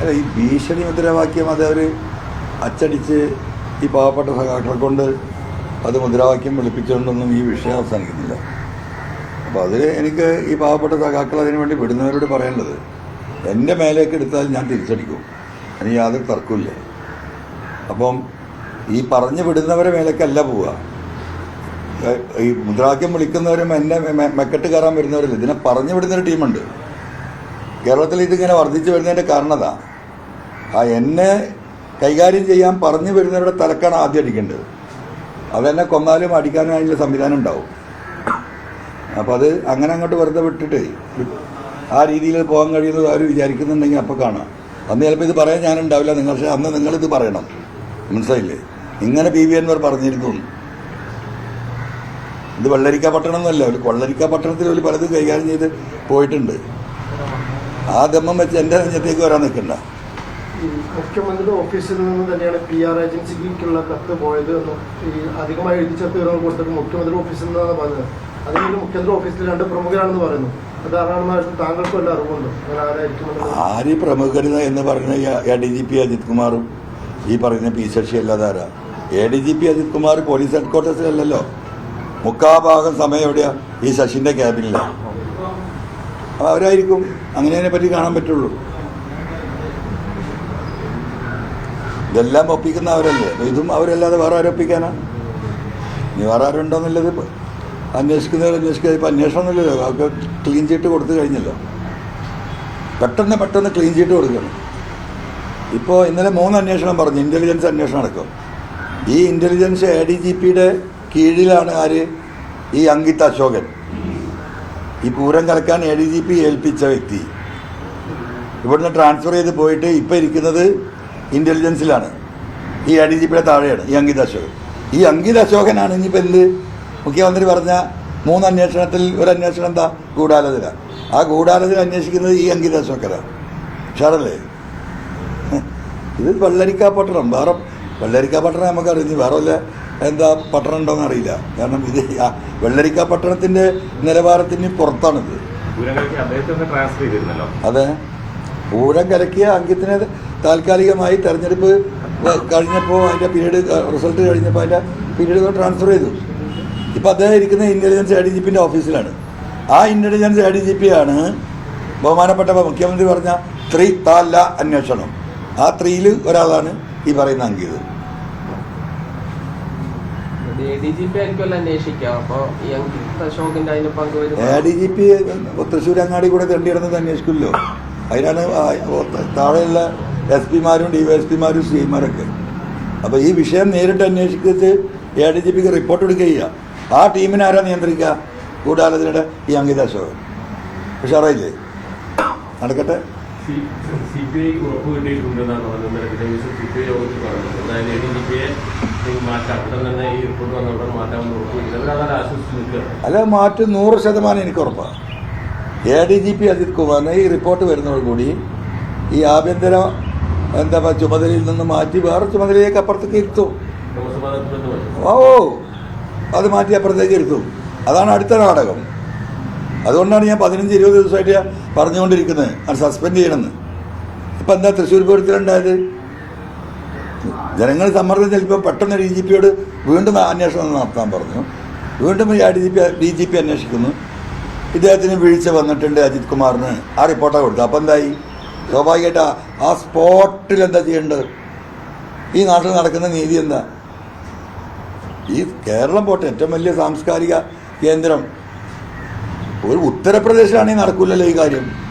അല്ല ഈ ഭീഷണി മുദ്രാവാക്യം അത് അവർ അച്ചടിച്ച് ഈ പാവപ്പെട്ട സഖാക്കളെ കൊണ്ട് അത് മുദ്രാവാക്യം വെളുപ്പിച്ചുകൊണ്ടൊന്നും ഈ വിഷയം അവസാനിക്കുന്നില്ല. അപ്പോൾ അതിൽ എനിക്ക് ഈ പാവപ്പെട്ട സഖാക്കൾ അതിനു വേണ്ടി വിടുന്നവരോട് പറയേണ്ടത് എന്റെ മേലേക്ക് എടുത്താൽ ഞാൻ തിരിച്ചടിക്കും. അതിന് യാതൊരു തർക്കമില്ല അപ്പം ഈ പറഞ്ഞു വിടുന്നവരെ മേലേക്കല്ല പോവുക. ഈ മുദ്രാവാക്യം വിളിക്കുന്നവരും എന്നെ മെക്കെട്ട് കയറാൻ വരുന്നവരില്ല? ഇതിനെ പറഞ്ഞു വിടുന്നൊരു ടീമുണ്ട്. കേരളത്തിൽ ഇതിങ്ങനെ വർദ്ധിച്ചു വരുന്നതിന്റെ കാരണം അതാ ആ എന്നെ കൈകാര്യം ചെയ്യാൻ പറഞ്ഞു വരുന്നവരുടെ തലക്കാണ് ആദ്യം അടിക്കേണ്ടത്. അതെന്നെ കൊന്നാലും അടിക്കാനും അതിന്റെ സംവിധാനം ഉണ്ടാവും. അപ്പോൾ അത് അങ്ങനെ അങ്ങോട്ട് വെറുതെ വിട്ടിട്ട് ആ രീതിയിൽ പോകാൻ കഴിയുന്നത് അവർ വിചാരിക്കുന്നുണ്ടെങ്കിൽ അപ്പോൾ കാണാം. അന്ന് ചിലപ്പോൾ ഇത് പറയാൻ ഞാനുണ്ടാവില്ല. നിങ്ങൾ പക്ഷേ അന്ന് നിങ്ങളിത് പറയണം. മനസ്സിലായില്ലേ? ഇങ്ങനെ പി വി അൻവർ പറഞ്ഞിരുന്നു ഇത് വെള്ളരിക്ക പട്ടണം എന്നല്ല ഒരു കൊള്ളരിക്ക പട്ടണത്തിൽ ഒരു പലതും കൈകാര്യം ചെയ്ത് പോയിട്ടുണ്ട്. ആ ദമ്മം വെച്ച് എന്റെ നെഞ്ചത്തേക്ക് വരാൻ നിൽക്കണ്ട. മുഖ്യമന്ത്രിയുടെ ഓഫീസിൽ നിന്ന് തന്നെയാണ് പി ആർ ഏജൻസിക്കുള്ള കത്ത് പോയത് എന്ന് ഈ അധികമായി എഴുതിച്ചേർത്ത് വിവരങ്ങൾ കൊടുത്തിട്ട് മുഖ്യമന്ത്രി ഓഫീസിൽ നിന്നാണ് പറഞ്ഞത്. അതിന് മുഖ്യമന്ത്രി ഓഫീസിൽ രണ്ട് പ്രമുഖരാണെന്ന് പറയുന്നു. ആര് പ്രമുഖർ എന്ന് പറയുന്ന A D G P Ajith കുമാറും ഈ പറയുന്ന പി ശശി അല്ലാതെ ആരാ A D G P Ajith Kumar police ഹെഡ്ക്വാർട്ടേഴ്സിലല്ലല്ലോ. മുക്കാ ഭാഗം സമയം എവിടെയാ? ഈ ശശിന്റെ ക്യാബിനിലാണ് അവരായിരിക്കും. അങ്ങനെ അതിനെ പറ്റി കാണാൻ പറ്റുള്ളൂ. ഇതെല്ലാം ഒപ്പിക്കുന്ന അവരല്ലേ? ഇതും അവരല്ലാതെ വേറെ ആരും ഒപ്പിക്കാനാ? ഇനി വേറെ ആരുണ്ടോന്നുള്ളത് ഇപ്പൊ. അന്വേഷിക്കുന്നവർ അന്വേഷിക്കുക ഇപ്പം അന്വേഷണമൊന്നുമില്ലല്ലോ അവർക്ക് ക്ലീൻ ചീട്ട് കൊടുത്തു കഴിഞ്ഞല്ലോ. പെട്ടെന്ന് പെട്ടെന്ന് ക്ലീൻ ചീട്ട് കൊടുക്കണം. ഇപ്പോൾ ഇന്നലെ മൂന്ന് അന്വേഷണം പറഞ്ഞു. ഇന്റലിജൻസ് അന്വേഷണം നടക്കും. ഈ ഇന്റലിജൻസ് എ ഡി ജി പിയുടെ കീഴിലാണ് ആര്? ഈ അങ്കിത് അശോകൻ. ഈ പൂരം കലക്കാൻ എ ഡി ജി പി ഏൽപ്പിച്ച വ്യക്തി. ഇവിടുന്ന് ട്രാൻസ്ഫർ ചെയ്ത് പോയിട്ട് ഇപ്പോൾ ഇരിക്കുന്നത് ഇന്റലിജൻസിലാണ് ഈ എ ഡി ജി പിയുടെ താഴെയാണ് ഈ അങ്കിത് അശോകൻ. ഈ അങ്കിത് അശോകനാണ് ഇനിയിപ്പോൾ എന്ത്? മുഖ്യമന്ത്രി പറഞ്ഞ മൂന്ന് അന്വേഷണത്തിൽ ഒരു അന്വേഷണം എന്താ? ഗൂഢാലോചന. ആ ഗൂഢാലോചന അന്വേഷിക്കുന്നത് ഈ അങ്കിത് അശോകനാണ്. ഉഷാറല്ലേ? ഇത് വെള്ളരിക്ക പട്ടണം വേറെ വെള്ളരിക്ക പട്ടണം നമുക്കറിയാം. ഇനി വേറെ വല്ല എന്താ പട്ടണം ഉണ്ടോന്ന് അറിയില്ല. കാരണം ഇത് വെള്ളരിക്ക പട്ടണത്തിന്റെ നിലവാരത്തിന് പുറത്താണിത്. അതെ. പൂരം കലക്കിയ അംഗത്തിന് താൽക്കാലികമായി തെരഞ്ഞെടുപ്പ് കഴിഞ്ഞപ്പോൾ അതിന്റെ പീരീഡ് റിസൾട്ട് കഴിഞ്ഞപ്പോൾ അതിന്റെ പീരീഡ് ട്രാൻസ്ഫർ ചെയ്തു. ഇപ്പോൾ അദ്ദേഹം ഇരിക്കുന്ന ഇന്റലിജൻസ് എ ഡി ജി പിന്റെ ഓഫീസിലാണ് ആ intelligence A D G P ആണ് ബഹുമാനപ്പെട്ട മുഖ്യമന്ത്രി പറഞ്ഞ ത്രീ താല അന്വേഷണം. ആ ത്രീയിൽ ഒരാളാണ് ഈ പറയുന്ന Ankit. A D G P A D G Thrissur അങ്ങാടി കൂടെ തെണ്ടിയിടുന്നത് അന്വേഷിക്കുമല്ലോ അതിനാണ് താഴെയുള്ള എസ് പിമാരും ഡി വൈ എസ് പിമാരും സി ഐമാരൊക്കെ അപ്പോൾ ഈ വിഷയം നേരിട്ട് അന്വേഷിച്ചിട്ട് എ ഡി ജി പിക്ക് റിപ്പോർട്ട് എടുക്കുക ചെയ്യുക ആ ടീമിനെ ആരാ നിയന്ത്രിക്കുക? ഗൂഢാലോചനയുടെ ഈ അങ്കിത അശോകൻ. ഉഷാറായില്ലേ? നടക്കട്ടെ. സി പി ഐ ഉറപ്പ് കിട്ടിയിട്ടുണ്ടെന്നാണ് പറഞ്ഞത്. സി പി ഐ യോഗത്തിൽ പറഞ്ഞത്. അതായത് എ ഡി ജി പിയെ മാറ്റാം. ഉടൻ തന്നെ ഈ റിപ്പോർട്ട് വന്ന ഉടൻ മാറ്റാമെന്ന് ഉറപ്പ് കിട്ടി അവരതാണ് ആശ്വസിച്ച് അല്ല മാറ്റ് നൂറ് ശതമാനം എനിക്ക് ഉറപ്പാണ് A D G P Ajith കുമാറിന് ഈ റിപ്പോർട്ട് വരുന്നതോടുകൂടി ഈ ആഭ്യന്തര എന്താ പറയുക ചുമതലയിൽ നിന്ന് മാറ്റി വേറെ ചുമതലയിലേക്ക് അപ്പുറത്തേക്ക് ഇരുത്തും. ഓ അത് മാറ്റി അപ്പുറത്തേക്ക് ഇരുത്തും. അതാണ് അടുത്ത നാടകം. അതുകൊണ്ടാണ് ഞാൻ പതിനഞ്ച് ഇരുപത് ദിവസമായിട്ട് പറഞ്ഞുകൊണ്ടിരിക്കുന്നത്. അത് സസ്പെൻഡ് ചെയ്യണമെന്ന്. ഇപ്പം എന്താ തൃശ്ശൂർ പൂരത്തിലുണ്ടായത് ജനങ്ങൾ സമ്മർദ്ദം ചെലുമ്പോൾ പെട്ടെന്ന് ഡി ജി പിയോട് വീണ്ടും അന്വേഷണം നടത്താൻ പറഞ്ഞു. വീണ്ടും D G P D G P അന്വേഷിക്കുന്നു. ഇദ്ദേഹത്തിന് വീഴ്ച വന്നിട്ടുണ്ട് അജിത് കുമാറിന്. ആ റിപ്പോർട്ടാണ് കൊടുത്തത്. അപ്പം എന്തായി? സ്വാഭാവികമായിട്ട് ആ- സ്പോട്ടിൽ എന്താ ചെയ്യേണ്ടത്? ഈ നാട്ടിൽ നടക്കുന്ന നീതി എന്താ? ഈ കേരളം പോട്ടെ ഏറ്റവും വലിയ സാംസ്കാരിക കേന്ദ്രം. ഒരു ഉത്തർപ്രദേശിലാണെങ്കിൽ നടക്കൂലല്ലോ ഈ കാര്യം.